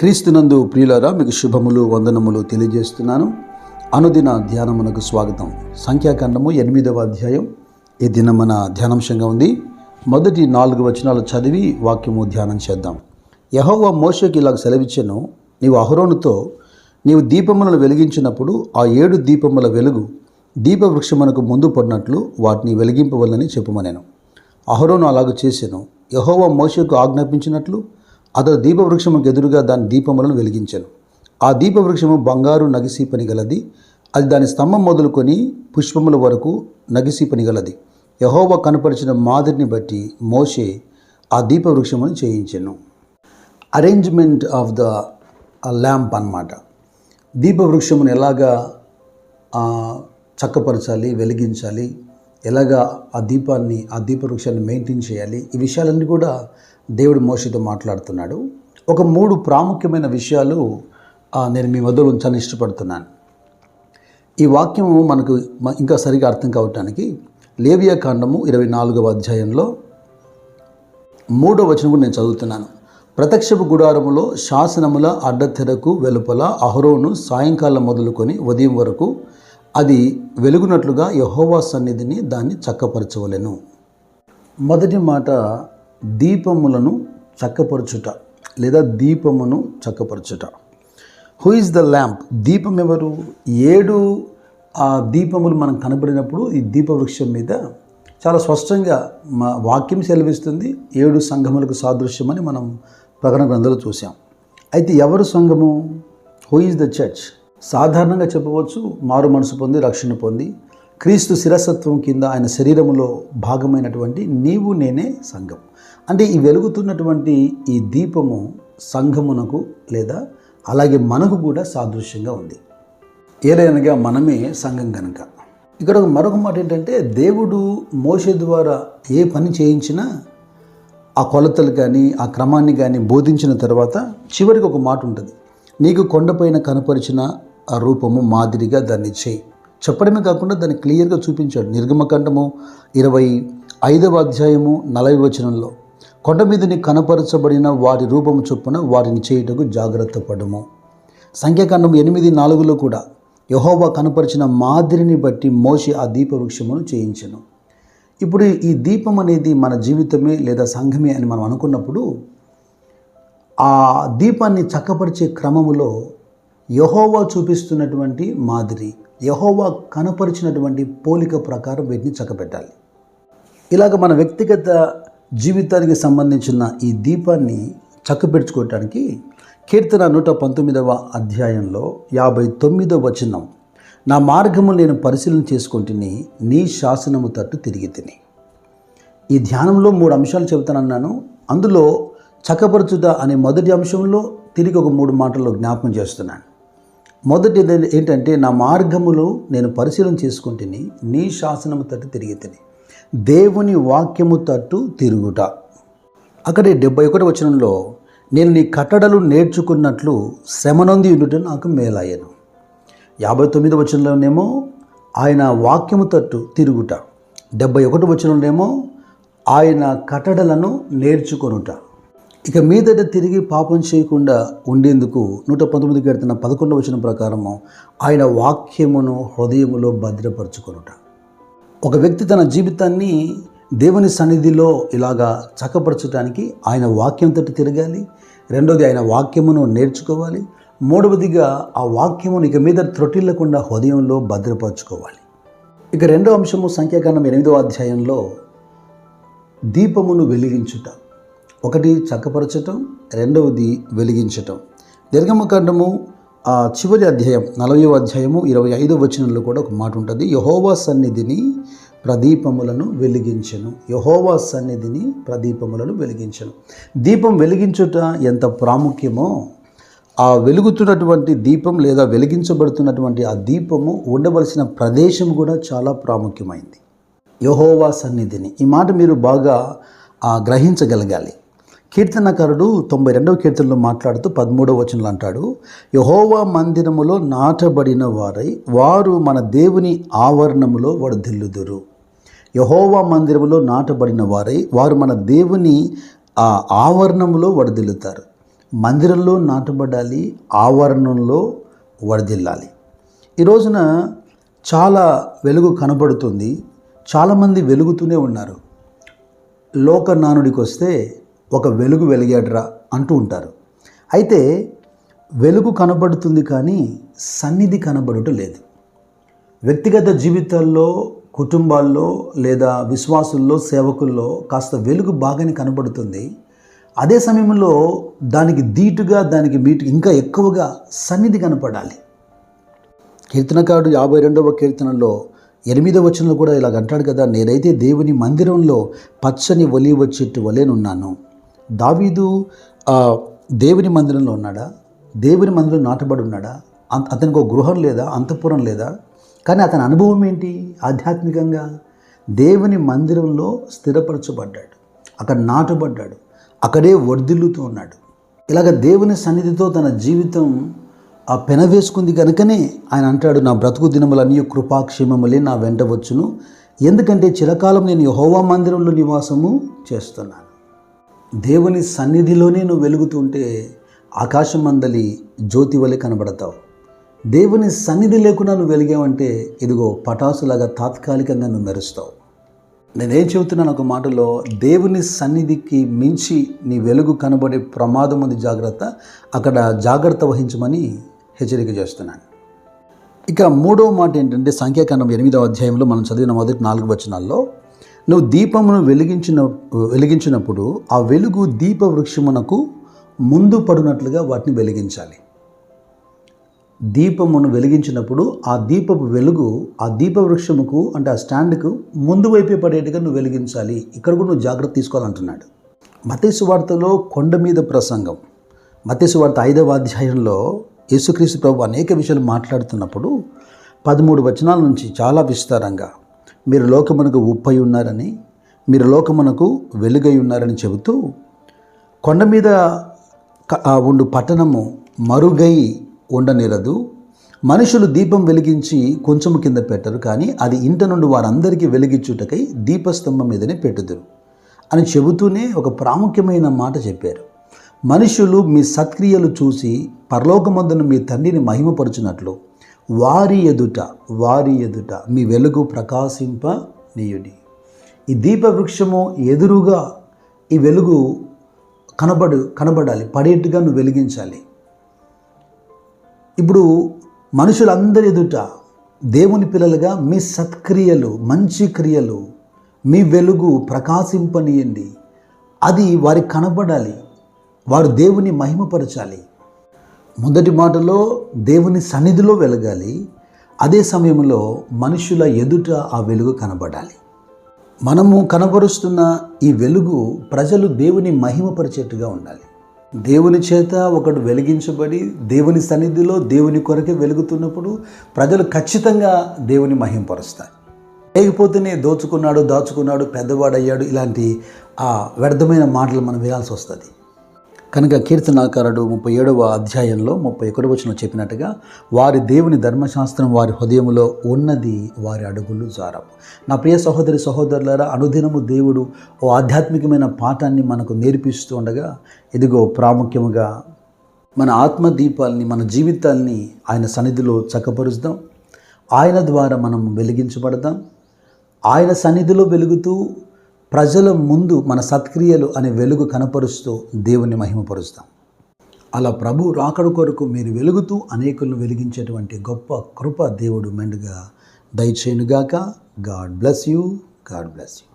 క్రీస్తునందు ప్రియులారా మీకు శుభములు వందనములు తెలియజేస్తున్నాను. అనుదిన ధ్యానమునకు స్వాగతం. సంఖ్యాకాండము ఎనిమిదవ అధ్యాయం. ఈ దినం మన ధ్యానాంశంగా ఉంది. మొదటి నాలుగు వచనాలు చదివి వాక్యము ధ్యానం చేద్దాం. యహోవా మోషకి ఇలాగ సెలవిచ్చాను నీవు అహరోనుతో నీవు దీపములను వెలిగించినప్పుడు ఆ ఏడు దీపముల వెలుగు దీపవృక్షమునకు ముందు పడినట్లు వాటిని వెలిగింపవల్లని చెప్పుమనేను. అహరోను అలాగ చేశాను యహోవ మోషకు ఆజ్ఞాపించినట్లు అతడు దీపవృక్షముకు ఎదురుగా దాని దీపములను వెలిగించాను. ఆ దీపవృక్షము బంగారు నగిశిపని గలది. అది దాని స్తంభం మొదలుకొని పుష్పముల వరకు నగిశిపని గలది. యహోవా కనపరిచిన మాదిరిని బట్టి మోషే ఆ దీపవృక్షమును చేయించెను. అరేంజ్మెంట్ ఆఫ్ ద ల్యాంప్ అన్నమాట. దీపవృక్షమును ఎలాగా చక్కపరచాలి వెలిగించాలి? ఎలాగా ఆ దీపాన్ని ఆ దీపవృక్షాన్ని మెయింటైన్ చేయాలి? ఈ విషయాలన్నీ కూడా దేవుడు మోషితో మాట్లాడుతున్నాడు. ఒక మూడు ప్రాముఖ్యమైన విషయాలు నేను మీ మొదలు ఉంచాలని ఇష్టపడుతున్నాను. ఈ వాక్యము మనకు ఇంకా సరిగా అర్థం కావటానికి లేవియా కాండము ఇరవై నాలుగవ అధ్యాయంలో మూడో వచనం కూడా నేను చదువుతున్నాను. ప్రత్యక్షపు గుడారములో శాసనముల అడ్డతెరకు వెలుపల అహరోను సాయంకాలం మొదలుకొని ఉదయం వరకు అది వెలుగునట్లుగా యహోవా సన్నిధిని దాన్ని చక్కపరచవలెను. మొదటి మాట దీపములను చక్కపరచుట లేదా దీపమును చక్కపరచుట. హూ ఇస్ ద ల్యాంప్ దీపం ఎవరు? ఏడు ఆ దీపములు మనం కనబడినప్పుడు ఈ దీపవృక్షం మీద చాలా స్పష్టంగా మా వాక్యం సెలవిస్తుంది. ఏడు సంఘములకు సాదృశ్యమని మనం ప్రకటన గ్రంథాలు చూసాం అయితే ఎవరు సంఘము? హూ ఈజ్ ద చర్చ్ సాధారణంగా చెప్పవచ్చు మారు మనసు పొంది రక్షణ పొంది క్రీస్తు శిరసత్వం కింద ఆయన శరీరములో భాగమైనటువంటి నీవు నేనే సంఘం. అంటే ఈ వెలుగుతున్నటువంటి ఈ దీపము సంఘమునకు లేదా అలాగే మనకు కూడా సాదృశ్యంగా ఉంది. ఏలైనగా మనమే సంఘం కనుక ఇక్కడ ఒక మరొక మాట ఏంటంటే దేవుడు మోషే ద్వారా ఏ పని చేయించినా ఆ కొలతలు కానీ ఆ క్రమాన్ని కానీ బోధించిన తర్వాత చివరికి ఒక మాట ఉంటుంది. నీకు కొండపైన కనపరిచిన ఆ రూపము మాదిరిగా దాన్ని చేయి. చెప్పడమే కాకుండా దాన్ని క్లియర్గా చూపించాడు. నిర్గమకాండము ఇరవై ఐదవ అధ్యాయము నలభై వచనంలో కొండ మీదని కనపరచబడిన వారి రూపము చొప్పున వారిని చేయుటకు జాగ్రత్త పడము. సంఖ్యాకాండం ఎనిమిది నాలుగులో కూడా యహోవా కనపరిచిన మాదిరిని బట్టి మోషి ఆ దీపవృక్షమును చేయించను. ఇప్పుడు ఈ దీపం అనేది మన జీవితమే లేదా సంఘమే అని మనం అనుకున్నప్పుడు ఆ దీపాన్ని చక్కపరిచే క్రమములో యహోవా చూపిస్తున్నటువంటి మాదిరి యహోవా కనపరిచినటువంటి పోలిక ప్రకారం వీటిని చక్కబెట్టాలి. ఇలాగ మన వ్యక్తిగత జీవితానికి సంబంధించిన ఈ దీపాన్ని చక్కబెట్టుకోవటానికి కీర్తన నూట పంతొమ్మిదవ అధ్యాయంలో యాభై తొమ్మిదవ వచనం నా మార్గము నేను పరిశీలన చేసుకుంటుని నీ శాసనము తట్టు తిరిగి తిని. ఈ ధ్యానంలో మూడు అంశాలు చెబుతానన్నాను. అందులో చక్కపరచుట అనే మొదటి అంశంలో తిరిగి ఒక మూడు మాటల్లో జ్ఞాపకం చేస్తున్నాను. మొదటిది ఏంటంటే నా మార్గములు నేను పరిశీలన చేసుకుంటుని నీ శాసనము తట్టు తిరిగి తిని. దేవుని వాక్యము తట్టు తిరుగుట. అక్కడే డెబ్బై ఒకటి వచనంలో నేను నీ కట్టడలు నేర్చుకున్నట్లు శ్రమనొంది ఉండుట నాకు మేలయ్యను. యాభై తొమ్మిది వచనంలోనేమో ఆయన వాక్యము తట్టు తిరుగుట. డెబ్బై ఒకటి వచనంలోనేమో ఆయన కట్టడలను నేర్చుకొనుట. ఇక మీదట తిరిగి పాపం చేయకుండా ఉండేందుకు నూట పంతొమ్మిది కడుతున్న పదకొండు వచనం ప్రకారము ఆయన వాక్యమును హృదయములో భద్రపరచుకొనుట. ఒక వ్యక్తి తన జీవితాన్ని దేవుని సన్నిధిలో ఇలాగా చక్కపరచడానికి ఆయన వాక్యంతో తిరగాలి రెండోది ఆయన వాక్యమును నేర్చుకోవాలి మూడవదిగా ఆ వాక్యమును ఇక మీద త్రొటిల్లకుండా హృదయంలో భద్రపరచుకోవాలి. ఇక రెండో అంశము సంఖ్యాకాండం ఎనిమిదవ అధ్యాయంలో దీపమును వెలిగించుట. ఒకటి చక్కపరచటం రెండవది వెలిగించటం. నిర్గమకాండము ఆ చివరి అధ్యాయం నలభై అధ్యాయము ఇరవై ఐదవ వచనంలో కూడా ఒక మాట ఉంటుంది. యహోవా సన్నిధిని ప్రదీపములను వెలిగించను. యహోవా సన్నిధిని ప్రదీపములను వెలిగించను. దీపం వెలిగించుట ఎంత ప్రాముఖ్యమో ఆ వెలుగుతున్నటువంటి దీపం లేదా వెలిగించబడుతున్నటువంటి ఆ దీపము ఉండవలసిన ప్రదేశం కూడా చాలా ప్రాముఖ్యమైంది. యహోవా సన్నిధిని. ఈ మాట మీరు బాగా గ్రహించగలగాలి. కీర్తనకారుడు తొంభై రెండవ కీర్తనలో మాట్లాడుతూ పదమూడవ వచనంలో అంటాడు యహోవా మందిరములో నాటబడిన వారై వారు మన దేవుని ఆవరణములో వడదిల్లుదురు. యహోవా మందిరములో నాటబడిన వారై వారు మన దేవుని ఆ ఆవరణములో వడదిల్లుతారు. మందిరంలో నాటబడాలి ఆవరణంలో వడదిల్లాలి. ఈ రోజున చాలా వెలుగు కనబడుతుంది చాలామంది వెలుగుతూనే ఉన్నారు. లోక నానుడికి వస్తే ఒక వెలుగు వెలిగాడరా అంటూ ఉంటారు. అయితే వెలుగు కనబడుతుంది కానీ సన్నిధి కనబడటం లేదు. వ్యక్తిగత జీవితాల్లో కుటుంబాల్లో లేదా విశ్వాసుల్లో సేవకుల్లో కాస్త వెలుగు బాగానే కనబడుతుంది. అదే సమయంలో దానికి ధీటుగా దానికి మీటు ఇంకా ఎక్కువగా సన్నిధి కనపడాలి. కీర్తనకారుడు యాభై రెండవ కీర్తనలో ఎనిమిదవ వచనంలో కూడా ఇలాగ అంటాడు కదా నేనైతే దేవుని మందిరంలో పచ్చని ఒలివ చెట్టు వలేనున్నాను. దావీదు దేవుని మందిరంలో ఉన్నాడా? దేవుని మందిరంలో నాటబడి ఉన్నాడా? అంత అతనికి ఒక గృహం లేదా? అంతఃపురం లేదా? కానీ అతని అనుభవం ఏంటి? ఆధ్యాత్మికంగా దేవుని మందిరంలో స్థిరపరచబడ్డాడు. అక్కడ నాటబడ్డాడు. అక్కడే వర్ధిల్లుతూ ఉన్నాడు. ఇలాగ దేవుని సన్నిధితో తన జీవితం ఆ పెనవేసుకుంది కనుకనే ఆయన అంటాడు నా బ్రతుకు దినములన్నీ కృపాక్షేమములే నా వెంట వచ్చును. ఎందుకంటే చిరకాలం నేను యహోవా మందిరంలో నివాసము చేస్తున్నాను. దేవుని సన్నిధిలోనే నువ్వు వెలుగుతుంటే ఆకాశం మందలి జ్యోతి వలె కనబడతావు. దేవుని సన్నిధి లేకుండా నువ్వు వెలిగావంటే ఇదిగో పటాసులాగా తాత్కాలికంగా నువ్వు మెరుస్తావు. నేనేం చెబుతున్నాను ఒక మాటలో దేవుని సన్నిధికి మించి నీ వెలుగు కనబడే ప్రమాదం ఉంది జాగ్రత్త అక్కడ జాగ్రత్త వహించమని హెచ్చరిక చేస్తున్నాను. ఇక మూడవ మాట ఏంటంటే సంఖ్యాకాండం ఎనిమిదవ అధ్యాయంలో మనం చదివిన మొదటి నాలుగు వచనాల్లో నువ్వు దీపమును వెలిగించిన వెలిగించినప్పుడు ఆ వెలుగు దీప వృక్షమునకు ముందు పడినట్లుగా వాటిని వెలిగించాలి. దీపమును వెలిగించినప్పుడు ఆ దీపపు వెలుగు ఆ దీప వృక్షముకు అంటే ఆ స్టాండ్కు ముందు వైపే పడేట్టుగా నువ్వు వెలిగించాలి. ఇక్కడ కూడా నువ్వు జాగ్రత్త తీసుకోవాలంటున్నాడు. మతేసు వార్తలో కొండ మీద ప్రసంగం. మతేసు వార్త ఐదవ అధ్యాయంలో యేసుక్రీస్తు ప్రభు అనేక విషయాలు మాట్లాడుతున్నప్పుడు పదమూడు వచనాల నుంచి చాలా విస్తారంగా మీరు లోకమునకు ఉప్పై ఉన్నారని మీరు లోకమునకు వెలుగై ఉన్నారని చెబుతూ కొండ మీద ఆ ఉండు పట్టణము మరుగై ఉండనిరదు. మనుషులు దీపం వెలిగించి కొంచెము కింద పెట్టరు కానీ అది ఇంట నుండి వారందరికీ వెలిగించుటకై దీపస్తంభం మీదనే పెట్టుదురు అని చెబుతూనే ఒక ప్రాముఖ్యమైన మాట చెప్పారు. మనుషులు మీ సత్క్రియలు చూసి పరలోకమందును మీ తండ్రిని మహిమపరుచున్నట్లు వారి ఎదుట వారి ఎదుట మీ వెలుగు ప్రకాశింప నీయుడి ఈ దీపవృక్షము ఎదురుగా ఈ వెలుగు కనబడు కనబడాలి పడేట్టుగా నువ్వు వెలిగించాలి. ఇప్పుడు మనుషులందరి ఎదుట దేవుని పిల్లలుగా మీ సత్క్రియలు మంచి క్రియలు మీ వెలుగు ప్రకాశింపనీయండి. అది వారికి కనబడాలి వారు దేవుని మహిమపరచాలి. మొదటి మాటలో దేవుని సన్నిధిలో వెలగాలి అదే సమయంలో మనుషుల ఎదుట ఆ వెలుగు కనబడాలి. మనము కనబరుస్తున్న ఈ వెలుగు ప్రజలు దేవుని మహిమపరిచేట్టుగా ఉండాలి. దేవుని చేత ఒకడు వెలిగించబడి దేవుని సన్నిధిలో దేవుని కొరకే వెలుగుతున్నప్పుడు ప్రజలు ఖచ్చితంగా దేవుని మహింపరుస్తారు లేకపోతేనే దోచుకున్నాడు దాచుకున్నాడు పెద్దవాడయ్యాడు ఇలాంటి ఆ వ్యర్థమైన మాటలు మనం వినాల్సి వస్తుంది. కనుక కీర్తనాకారుడు ముప్పై ఏడవ అధ్యాయంలో ముప్పై ఒకటి వచ్చిన చెప్పినట్టుగా వారి దేవుని ధర్మశాస్త్రం వారి హృదయములో ఉన్నది వారి అడుగులు జారవు. నా ప్రియ సహోదరి సహోదరులారా అనుదినము దేవుడు ఓ ఆధ్యాత్మికమైన పాఠాన్ని మనకు నేర్పిస్తూ ఉండగా ఇదిగో ప్రాముఖ్యముగా మన ఆత్మదీపాల్ని మన జీవితాల్ని ఆయన సన్నిధిలో చక్కపరుస్తాం. ఆయన ద్వారా మనం వెలిగించబడదాం ఆయన సన్నిధిలో వెలుగుతూ ప్రజల ముందు మన సత్క్రియలు అనే వెలుగు కనపరుస్తూ దేవుని మహిమపరుస్తాం. అలా ప్రభు రాకడ కొరకు మీరు వెలుగుతూ అనేకులను వెలిగించేటువంటి గొప్ప కృప దేవుడు మెండుగా దయచేయునుగాక. God bless you. God bless you.